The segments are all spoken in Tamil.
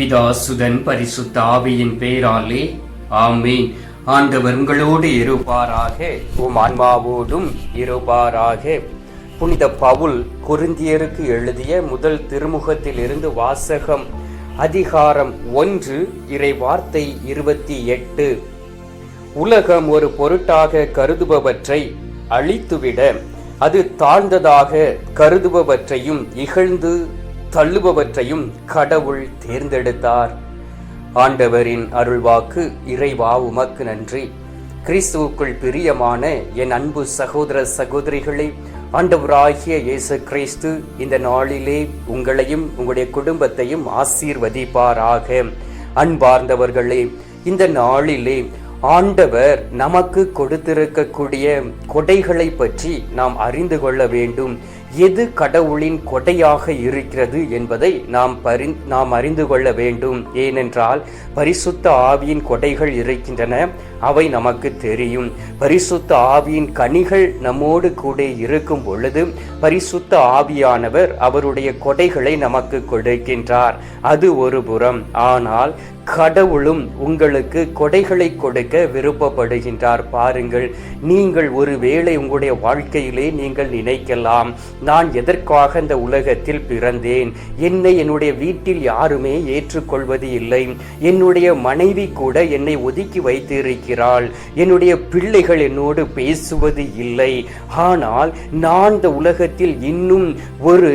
பிதா சுதன் பரிசுத்த ஆவியின் பெயராலே ஆமீன். ஆண்டவர் உங்களோடு இருப்பாராக உம் ஆன்மாவோடும் இருப்பாராக. புனித பவுல் குருந்தியருக்கு எழுதிய முதல் திருமுகத்திலிருந்து வாசகம் அதிகாரம் ஒன்று இறை வார்த்தை இருபத்தி எட்டு. உலகம் ஒரு பொருட்டாக கருதுபவற்றை அழித்துவிட அது தாழ்ந்ததாக கருதுபவற்றையும் இகழ்ந்து தள்ளுபவற்றையும் கடவுள் தேர்ந்தெடுத்தார். ஆண்டவரின் அருள்வாக்கு இறைவா உமக்கு நன்றி. கிறிஸ்துவுக்குள் பிரியமான என் அன்பு சகோதர சகோதரிகளே ஆண்டவராகிய இயேசு கிறிஸ்து இந்த நாளிலே உங்களையும் உங்களுடைய குடும்பத்தையும் ஆசீர்வதிப்பாராக. அன்பார்ந்தவர்களே இந்த நாளிலே ஆண்டவர் நமக்கு கொடுத்திருக்கக்கூடிய கொடைகளை பற்றி நாம் அறிந்து கொள்ள வேண்டும். எது கடவுளின் கொடையாக இருக்கிறது என்பதை நாம் பரி நாம் அறிந்து கொள்ள வேண்டும். ஏனென்றால் பரிசுத்த ஆவியின் கொடைகள் இருக்கின்றன அவை நமக்கு தெரியும். பரிசுத்த ஆவியின் கனிகள் நம்மோடு கூட இருக்கும் பொழுது பரிசுத்த ஆவியானவர் அவருடைய கொடைகளை நமக்கு கொடுக்கின்றார். அது ஒரு புறம். ஆனால் கடவுளும் உங்களுக்கு கொடைகளை கொடுக்க விருப்பப்படுகின்றார். பாருங்கள் நீங்கள் ஒருவேளை உங்களுடைய வாழ்க்கையிலே நீங்கள் நினைக்கலாம் நான் எதற்காக இந்த உலகத்தில் பிறந்தேன்? என்னை என்னுடைய வீட்டில் யாருமே ஏற்றுக்கொள்வது இல்லை. என்னுடைய மனைவி கூட என்னை ஒதுக்கி வைத்திருக்கிறாள். என்னுடைய பிள்ளைகள் என்னோடு பேசுவது இல்லை. ஆனால் நான் இந்த உலகத்தில் இன்னும் ஒரு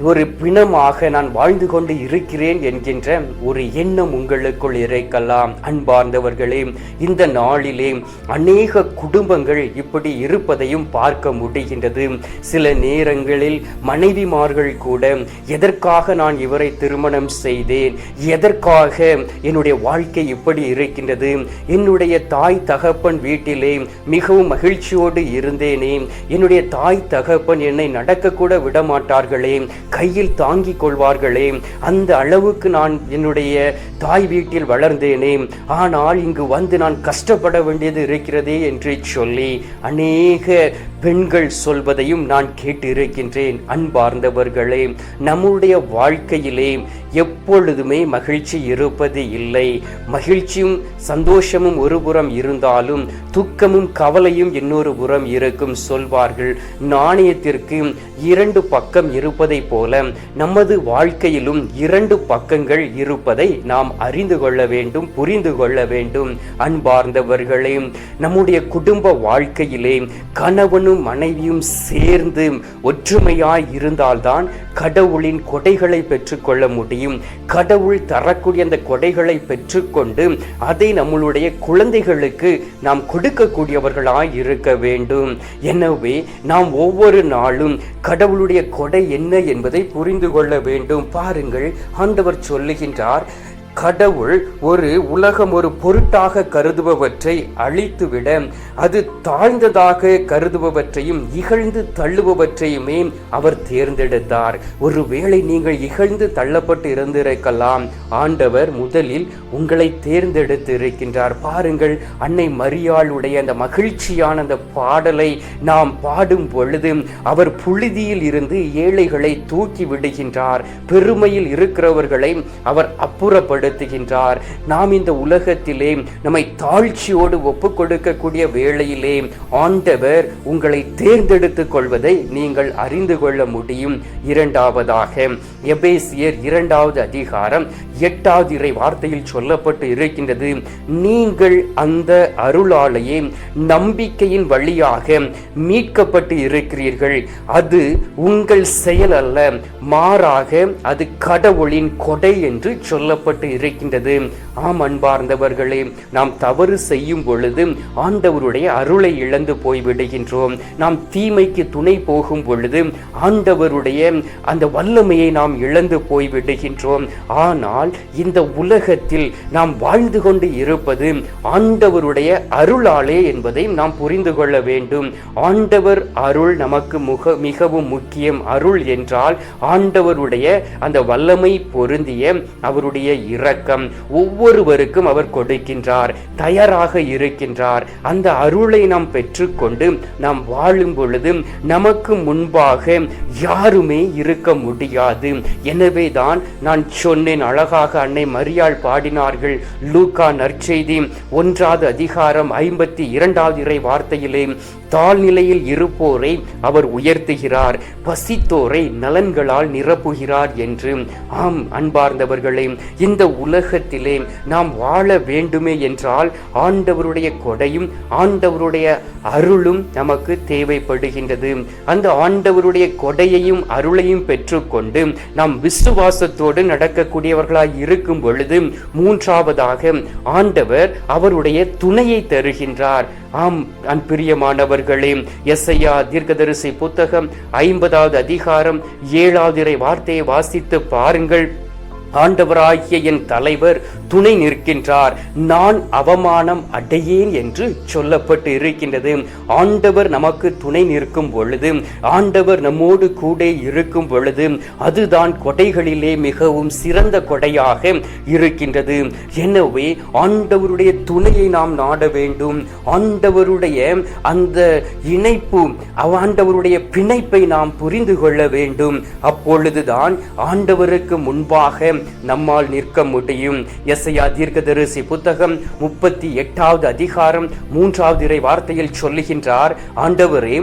ஒரு பிணமாக நான் வாழ்ந்து கொண்டு இருக்கிறேன் என்கின்ற ஒரு எண்ணம் உங்களுக்குள் இறைக்கலாம். அன்பார்ந்தவர்களே இந்த நாளிலே அநேக குடும்பங்கள் இப்படி இருப்பதையும் பார்க்க முடிகின்றது. சில நேரங்கள் காலங்களில் மனைவிமார்கள் கூட எதற்காக நான் இவரை திருமணம் செய்தேன்? எதற்காக என்னுடைய வாழ்க்கை இப்படி இருக்கின்றது? என்னுடைய தாய் தகப்பன் வீட்டிலே மிகவும் மகிழ்ச்சியோடு இருந்தேனே. என்னுடைய தாய் தகப்பன் என்னை நடக்கக்கூட விடமாட்டார்களே. கையில் தாங்கிக் கொள்வார்களே. அந்த அளவுக்கு நான் என்னுடைய தாய் வீட்டில் வளர்ந்தேனே. ஆனால் இங்கு வந்து நான் கஷ்டப்பட வேண்டியது இருக்கிறதே என்று சொல்லி அநேக பெண்கள் சொல்வதையும் நான் கேட்டிருக்கின்றேன் அன்பார்ந்தவர்களே. நம்முடைய வாழ்க்கையிலே எப்பொழுதுமே மகிழ்ச்சி இருப்பது இல்லை. மகிழ்ச்சியும் சந்தோஷமும் ஒரு புறம் இருந்தாலும் துக்கமும் கவலையும் இன்னொரு புறம் இருக்கும் சொல்வார்கள். நாணயத்திற்கு இரண்டு பக்கம் இருப்பதை போல நமது வாழ்க்கையிலும் இரண்டு பக்கங்கள் இருப்பதை நாம் அறிந்து கொள்ள வேண்டும் புரிந்து கொள்ள வேண்டும். அன்பார்ந்தவர்களே நம்முடைய குடும்ப வாழ்க்கையிலே கணவனும் மனைவியும் சேர்ந்து ஒற்றுமையாய் இருந்தால்தான் கடவுளின் கொடைகளை பெற்றுக்கொள்ள முடியும். கடவுள் தரக்கூடிய அந்த கொடைகளை பெற்றுக்கொண்டு அதை நம்மளுடைய குழந்தைகளுக்கு நாம் கொடுக்கக்கூடியவர்களாய் இருக்க வேண்டும். எனவே நாம் ஒவ்வொரு நாளும் கடவுளுடைய கொடை என்ன என்பதை புரிந்து கொள்ள வேண்டும். பாருங்கள் ஆண்டவர் சொல்லுகின்றார் கடவுள் ஒரு உலகம் ஒரு பொருட்டாக கருதுபவற்றை அழித்துவிட அது தாழ்ந்ததாக கருதுபவற்றையும் இகழ்ந்து தள்ளுபவற்றையுமே அவர் தேர்ந்தெடுத்தார். ஒருவேளை நீங்கள் இகழ்ந்து தள்ளப்பட்டு இருந்திருக்கலாம். ஆண்டவர் முதலில் உங்களை தேர்ந்தெடுத்து இருக்கின்றார் பாருங்கள் அன்னை மரியாளுடைய அந்த மகிழ்ச்சியான அந்த பாடலை நாம் பாடும் பொழுது அவர் புழுதியில் இருந்து ஏழைகளை தூக்கி விடுகின்றார். பெருமையில் இருக்கிறவர்களை அவர் அப்புறப்படு படுத்துகின்றார் நாம் இந்த உலகத்திலே நம்மை தாழ்ச்சியோடு ஒப்பு கொடுக்கக்கூடிய வேளையிலே ஆண்டவர் உங்களை தேர்ந்தெடுத்துக் கொள்வதை நீங்கள் அறிந்து கொள்ள முடியும். இரண்டாவதாக எபேசியர் இரண்டாவது அதிகாரம் எட்டாவது இறை வார்த்தையில் சொல்லப்பட்டு இருக்கின்றது. நீங்கள் அந்த அருளாலேயே நம்பிக்கையின் வழியாக மீட்கப்பட்டு இருக்கிறீர்கள். அது உங்கள் செயல் அல்ல மாறாக அது கடவுளின் கொடை என்று சொல்லப்பட்டு இருக்கின்றது. ஆம் அன்பார்ந்தவர்களே நாம் தவறு செய்யும் பொழுது ஆண்டவருடைய அருளை இழந்து போய்விடுகின்றோம். நாம் தீமைக்கு துணை போகும் பொழுது ஆண்டவருடைய அந்த வல்லமையை நாம் இழந்து போய்விடுகின்றோம். ஆனால் இந்த உலகத்தில் நாம் வாழ்ந்து கொண்டு இருப்பது ஆண்டவருடைய அருளாலே என்பதை நாம் புரிந்து கொள்ள வேண்டும். ஆண்டவர் அருள் நமக்கு முக மிகவும் முக்கியம். அருள் என்றால் ஆண்டவருடைய அந்த வல்லமை பொருந்திய அவருடைய இரக்கம். ஒவ்வொரு ஒவ்வொருவருக்கும் அவர் கொடுக்கின்றார் தயாராக இருக்கின்றார். அந்த அருளை நாம் பெற்றுக்கொண்டு நாம் வாழும் பொழுது நமக்கு முன்பாக யாருமே இருக்க முடியாது. எனவே தான் நான் சொன்னேன் அழகாக அன்னை மரியாள் பாடினார்கள். லூகா நற்செய்தி ஒன்றாவது அதிகாரம் ஐம்பத்தி இரண்டாவது இறை வார்த்தையிலே தாழ்நிலையில் இருப்போரை அவர் உயர்த்துகிறார் பசித்தோரை நலன்களால் நிரப்புகிறார் என்று. ஆம் அன்பார்ந்தவர்களே இந்த உலகத்திலே நாம் வாழ வேண்டுமே என்றால் ஆண்டவருடைய கொடையும் ஆண்டவருடைய அருளும் நமக்கு தேவைப்படுகின்றது. அந்த ஆண்டவருடைய கொடையையும் அருளையும் பெற்றுக்கொண்டு நாம் விசுவாசத்தோடு நடக்கக்கூடியவர்களாய் இருக்கும் பொழுது மூன்றாவதாக ஆண்டவர் அவருடைய துணையை தருகின்றார். ஆம் அன்பிரியமானவர்களே எஸ்ஐயா தீர்க்கதரிசி புத்தகம் ஐம்பதாவது அதிகாரம் ஏழாவது வார்த்தையை வாசித்து பாருங்கள். ஆண்டவராகிய என் தலைவர் துணை நிற்கின்றார். நான் அவமானம் அடையேன் என்று சொல்லப்பட்டு இருக்கின்றது. ஆண்டவர் நமக்கு துணை நிற்கும் பொழுது ஆண்டவர் நம்மோடு கூட இருக்கும் பொழுது அதுதான் கொடைகளிலே மிகவும் சிறந்த கொடையாக இருக்கின்றது. எனவே ஆண்டவருடைய துணையை நாம் நாட வேண்டும். ஆண்டவருடைய அந்த இணைப்பு ஆண்டவருடைய பிணைப்பை நாம் புரிந்து கொள்ள வேண்டும். அப்பொழுதுதான் ஆண்டவருக்கு முன்பாக நம்மால் நிற்க முடியும். எஸ்ஐயா தீர்க்கதரிசி புத்தகம் முப்பத்தி எட்டாவது அதிகாரம் மூன்றாவது இறை வார்த்தையில் சொல்லுகின்றார் ஆண்டவரே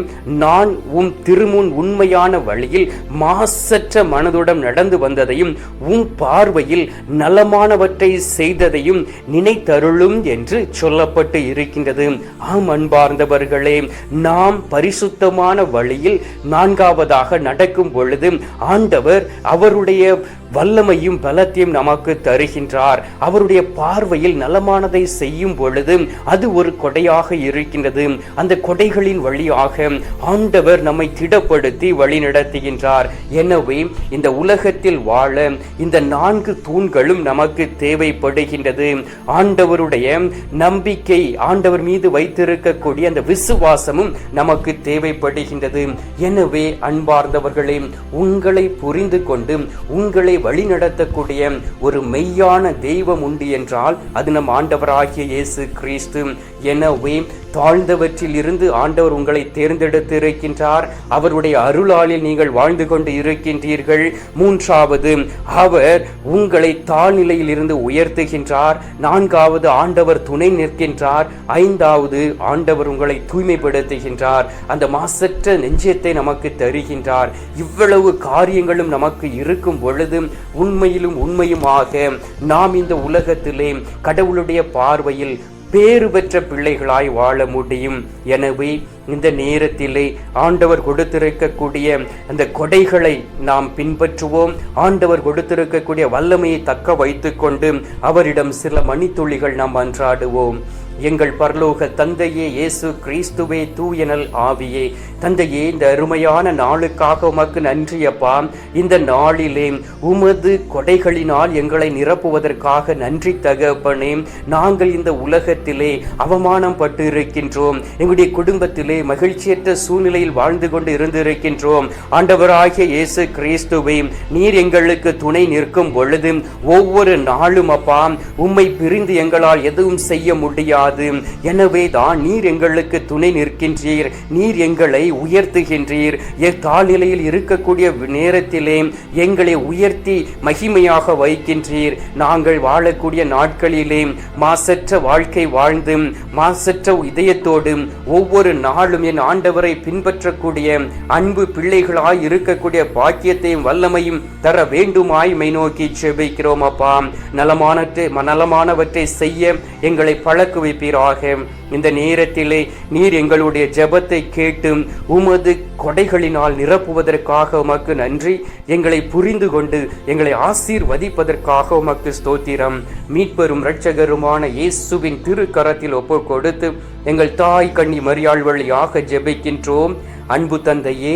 நான் உம் திருமுன் உண்மையான வழியில் மாசற்ற மனதுடன் நடந்து வந்ததையும் உம் பார்வையில் நலமானவற்றை செய்ததையும் நினைத்தருளும் என்று சொல்லப்பட்டு இருக்கின்றது. ஆம் அன்பார்ந்தவர்களே நாம் பரிசுத்தமான வழியில் நான்காவதாக நடக்கும் பொழுது ஆண்டவர் அவருடைய வல்லமையும் பலத்தையும் நமக்கு தருகின்றார். அவருடைய பார்வையில் நலமானதை செய்யும் பொழுது அது ஒரு கொடையாக இருக்கின்றது. அந்த கொடைகளின் வழியாக ஆண்டவர் நம்மை திடப்படுத்தி வழி நடத்துகின்றார் எனவே இந்த உலகத்தில் வாழ இந்த நான்கு தூண்களும் நமக்கு தேவைப்படுகின்றது. ஆண்டவருடைய நம்பிக்கை ஆண்டவர் மீது வைத்திருக்கக்கூடிய அந்த விசுவாசமும் நமக்கு தேவைப்படுகின்றது. எனவே அன்பார்ந்தவர்களே உங்களை புரிந்து கொண்டு உங்களை வழிநடத்த சொல்லக்கூடிய ஒரு மெய்யான தெய்வம் உண்டு என்றால் அது நம் ஆண்டவராகிய இயேசு கிறிஸ்து. எனவே தாழ்ந்தவற்றில் இருந்து ஆண்டவர் உங்களை தேர்ந்தெடுத்து இருக்கின்றார் அவருடைய அருளாளில் நீங்கள் வாழ்ந்து கொண்டு இருக்கின்றீர்கள். மூன்றாவது அவர் உங்களை தாழ்நிலையில் இருந்து உயர்த்துகின்றார். நான்காவது ஆண்டவர் துணை நிற்கின்றார். ஐந்தாவது ஆண்டவர் உங்களை தூய்மைப்படுத்துகின்றார். அந்த மாசற்ற நெஞ்சத்தை நமக்கு தருகின்றார். இவ்வளவு காரியங்களும் நமக்கு இருக்கும் பொழுது உண்மையில் உண்மையிலும் உண்மையுமாக நாம் இந்த உலகத்திலே கடவுளுடைய பார்வையில் பேறு பெற்ற பிள்ளைகளாய் வாழ முடியும். எனவே இந்த நேரத்திலே ஆண்டவர் கொடுத்திருக்கக்கூடிய அந்த கொடைகளை நாம் பின்பற்றுவோம். ஆண்டவர் கொடுத்திருக்கக்கூடிய வல்லமையை தக்க வைத்துக்கொண்டு அவரிடம் சில மணித்துளிகள் நாம் அன்றாடுவோம். எங்கள் பரலோக தந்தையே இயேசு கிறிஸ்துவே தூயனல் ஆவியே. தந்தையே இந்த அருமையான நாளுக்காக உமக்கு நன்றியப்பா இந்த நாளிலே உமது கொடைகளினால் எங்களை நிரப்புவதற்காக நன்றி தகப்பனே. நாங்கள் இந்த உலகத்திலே அவமானம் பட்டு இருக்கின்றோம் எங்களுடைய குடும்பத்திலே மகிழ்ச்சியற்ற சூழ்நிலையில் வாழ்ந்து கொண்டு இருந்திருக்கின்றோம். ஆண்டவராகிய இயேசு கிறிஸ்துவை நீர் எங்களுக்கு துணை நிற்கும் பொழுது ஒவ்வொரு நாளும் அப்பா உம்மை பிரிந்து எங்களால் எதுவும் செய்ய முடியாது. எனவே தான் நீர் எங்களுக்கு துணை நிற்கின்றீர். நீர் எங்களை உயர்த்துகின்றீர். தாழ்நிலையில் இருக்கக்கூடிய நேரத்திலே எங்களை உயர்த்தி மகிமையாக வைக்கின்றீர். நாங்கள் வாழக்கூடிய நாட்களிலே மாசற்ற வாழ்க்கை வாழ்ந்து மாசற்ற இதயத்தோடு ஒவ்வொரு நாளும் என் ஆண்டவரை பின்பற்றக்கூடிய அன்பு பிள்ளைகளாய் இருக்கக்கூடிய பாக்கியத்தையும் வல்லமையும் தர வேண்டுமாய் மை நோக்கி செபிக்கிறோம் அப்பா. நலமானற்றை நலமானவற்றை செய்ய எங்களை பழக்குவி வைப்பீராக இந்த நேரத்திலே நீர் எங்களுடைய ஜெபத்தை கேட்டு உமது கொடைகளினால் நிரப்புவதற்காக உமக்கு நன்றி. எங்களை புரிந்து கொண்டு எங்களை ஆசீர்வதிப்பதற்காக உமக்கு ஸ்தோத்திரம். மீட்பெரும் இரட்சகருமான இயேசுவின் திருக்கரத்தில் ஒப்பு கொடுத்து எங்கள் தாய் கண்ணி மரியாள் வழியாக ஜெபிக்கின்றோம். அன்பு தந்தையே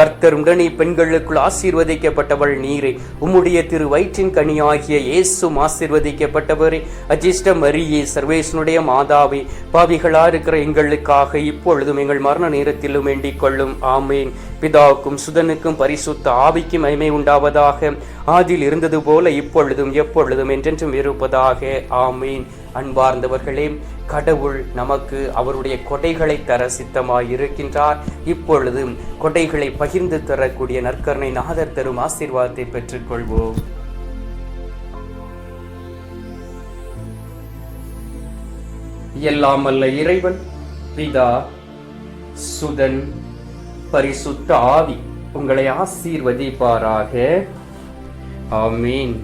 கர்த்தர் உடனே பெண்களுக்குள் ஆசீர்வதிக்கப்பட்டவள் நீரே. உம்முடைய திரு வயிற்றின் கனியாகிய இயேசும் ஆசீர்வதிக்கப்பட்டவரே. அஜிஷ்ட மரியே சர்வேசனுடைய மாதாவே பாவிகளா இருக்கிற எங்களுக்காக இப்பொழுதும் எங்கள் மரண நேரத்திலும் வேண்டிக் கொள்ளும். ஆமேன். பிதாவுக்கும் சுதனுக்கும் பரிசுத்த ஆவிக்கும் மகிமை உண்டாவதாக. ஆதில் இருந்தது போல இப்பொழுதும் எப்பொழுதும் என்றென்றும் இருப்பதாக. ஆமீன். அன்பார்ந்தவர்களே கடவுள் நமக்கு அவருடைய கொடைகளை தர சித்தமாய் இருக்கின்றார் இப்பொழுது கொடைகளை பகிர்ந்து தரக்கூடிய நற்கருணை நாதர் தரும் ஆசீர்வாதத்தை பெற்றுக்கொள்வோம். எல்லாம் அல்ல இறைவன் பிதா சுதன் பரிசுத்த ஆவி உங்களை ஆசீர்வதிப்பாராக. ஆமீன்.